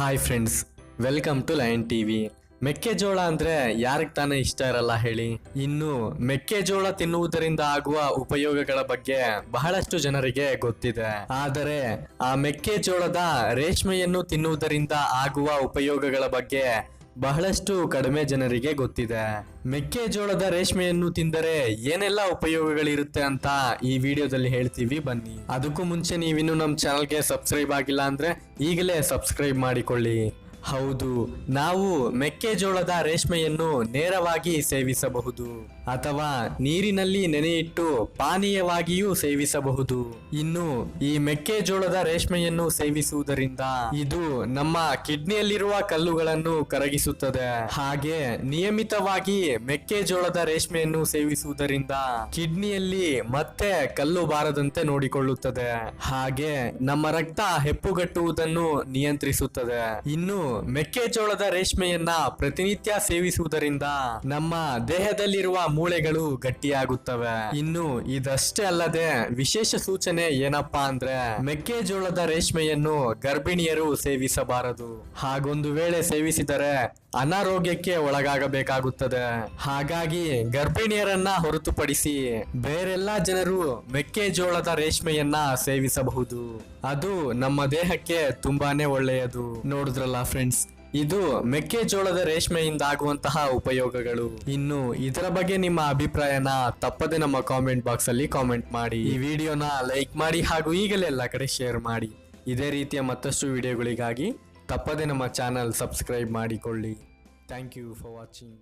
Hi friends, welcome to Lion TV ಮೆಕ್ಕೆಜೋಳ ಅಂದ್ರೆ ಯಾರಿಗೆ ತಾನೇ ಇಷ್ಟ ಇರಲ್ಲ ಹೇಳಿ? ಇನ್ನು ಮೆಕ್ಕೆಜೋಳ ತಿನ್ನುವುದರಿಂದ ಆಗುವ ಉಪಯೋಗಗಳ ಬಗ್ಗೆ ಬಹಳಷ್ಟು ಜನರಿಗೆ ಗೊತ್ತಿದೆ. ಆದರೆ ಆ ಮೆಕ್ಕೆಜೋಳದ ರೇಷ್ಮೆಯನ್ನು ತಿನ್ನುವುದರಿಂದ ಆಗುವ ಉಪಯೋಗಗಳ ಬಗ್ಗೆ ಬಹಳಷ್ಟು ಕಡಿಮೆ ಜನರಿಗೆ ಗೊತ್ತಿದೆ. ಮೆಕ್ಕೆಜೋಳದ ರೇಷ್ಮೆಯನ್ನು ತಿಂದರೆ ಏನೆಲ್ಲ ಉಪಯೋಗಗಳಿರುತ್ತೆ ಅಂತ ಈ ವಿಡಿಯೋದಲ್ಲಿ ಹೇಳ್ತೀವಿ. ಬನ್ನಿ. ಅದಕ್ಕೂ ಮುಂಚೆ ನೀವಿನ್ನು ನಮ್ಮ ಚಾನಲ್ಗೆ ಸಬ್ಸ್ಕ್ರೈಬ್ ಆಗಿಲ್ಲ ಅಂದ್ರೆ ಈಗಲೇ ಸಬ್ಸ್ಕ್ರೈಬ್ ಮಾಡಿಕೊಳ್ಳಿ. ಹೌದು, ನಾವು ಮೆಕ್ಕೆಜೋಳದ ರೇಷ್ಮೆಯನ್ನು ನೇರವಾಗಿ ಸೇವಿಸಬಹುದು ಅಥವಾ ನೀರಿನಲ್ಲಿ ನೆನೆಯಿಟ್ಟು ಪಾನೀಯವಾಗಿಯೂ ಸೇವಿಸಬಹುದು. ಇನ್ನು ಈ ಮೆಕ್ಕೆಜೋಳದ ರೇಷ್ಮೆಯನ್ನು ಸೇವಿಸುವುದರಿಂದ ಇದು ನಮ್ಮ ಕಿಡ್ನಿಯಲ್ಲಿರುವ ಕಲ್ಲುಗಳನ್ನು ಕರಗಿಸುತ್ತದೆ. ಹಾಗೆ ನಿಯಮಿತವಾಗಿ ಮೆಕ್ಕೆಜೋಳದ ರೇಷ್ಮೆಯನ್ನು ಸೇವಿಸುವುದರಿಂದ ಕಿಡ್ನಿಯಲ್ಲಿ ಮತ್ತೆ ಕಲ್ಲು ಬಾರದಂತೆ ನೋಡಿಕೊಳ್ಳುತ್ತದೆ. ಹಾಗೆ ನಮ್ಮ ರಕ್ತ ಹೆಪ್ಪುಗಟ್ಟುವುದನ್ನು ನಿಯಂತ್ರಿಸುತ್ತದೆ. ಇನ್ನು ಮೆಕ್ಕೆಜೋಳದ ರೇಷ್ಮೆಯನ್ನ ಪ್ರತಿನಿತ್ಯ ಸೇವಿಸುವುದರಿಂದ ನಮ್ಮ ದೇಹದಲ್ಲಿರುವ ಮೂಳೆಗಳು ಗಟ್ಟಿಯಾಗುತ್ತವೆ. ಇನ್ನು ಇದಷ್ಟೇ ಅಲ್ಲದೆ ವಿಶೇಷ ಸೂಚನೆ ಏನಪ್ಪಾ ಅಂದ್ರೆ ಮೆಕ್ಕೆಜೋಳದ ರೇಷ್ಮೆಯನ್ನು ಗರ್ಭಿಣಿಯರು ಸೇವಿಸಬಾರದು. ಹಾಗೊಂದು ವೇಳೆ ಸೇವಿಸಿದರೆ ಅನಾರೋಗ್ಯಕ್ಕೆ ಒಳಗಾಗಬೇಕಾಗುತ್ತದೆ. ಹಾಗಾಗಿ ಗರ್ಭಿಣಿಯರನ್ನ ಹೊರತುಪಡಿಸಿ ಬೇರೆಲ್ಲಾ ಜನರು ಮೆಕ್ಕೆಜೋಳದ ರೇಷ್ಮೆಯನ್ನ ಸೇವಿಸಬಹುದು. ಅದು ನಮ್ಮ ದೇಹಕ್ಕೆ ತುಂಬಾನೇ ಒಳ್ಳೆಯದು. ನೋಡಿದ್ರಲ್ಲ ಫ್ರೆಂಡ್ಸ್ ಇದು ಮೆಕ್ಕೆಜೋಳದ ರೇಷ್ಮೆಯಿಂದ ಆಗುವಂತಹ ಉಪಯೋಗಗಳು. ಇನ್ನು ಇದರ ಬಗ್ಗೆ ನಿಮ್ಮ ಅಭಿಪ್ರಾಯನ ತಪ್ಪದೆ ನಮ್ಮ ಕಾಮೆಂಟ್ ಬಾಕ್ಸ್ ಅಲ್ಲಿ ಕಾಮೆಂಟ್ ಮಾಡಿ. ಈ ವಿಡಿಯೋನ ಲೈಕ್ ಮಾಡಿ ಹಾಗೂ ಈಗಲೇ ಎಲ್ಲ ಕಡೆ ಶೇರ್ ಮಾಡಿ. ಇದೇ ರೀತಿಯ ಮತ್ತಷ್ಟು ವಿಡಿಯೋಗಳಿಗಾಗಿ ತಪ್ಪದೆ ನಮ್ಮ ಚಾನಲ್ ಸಬ್ಸ್ಕ್ರೈಬ್ ಮಾಡಿಕೊಳ್ಳಿ. Thank you for watching.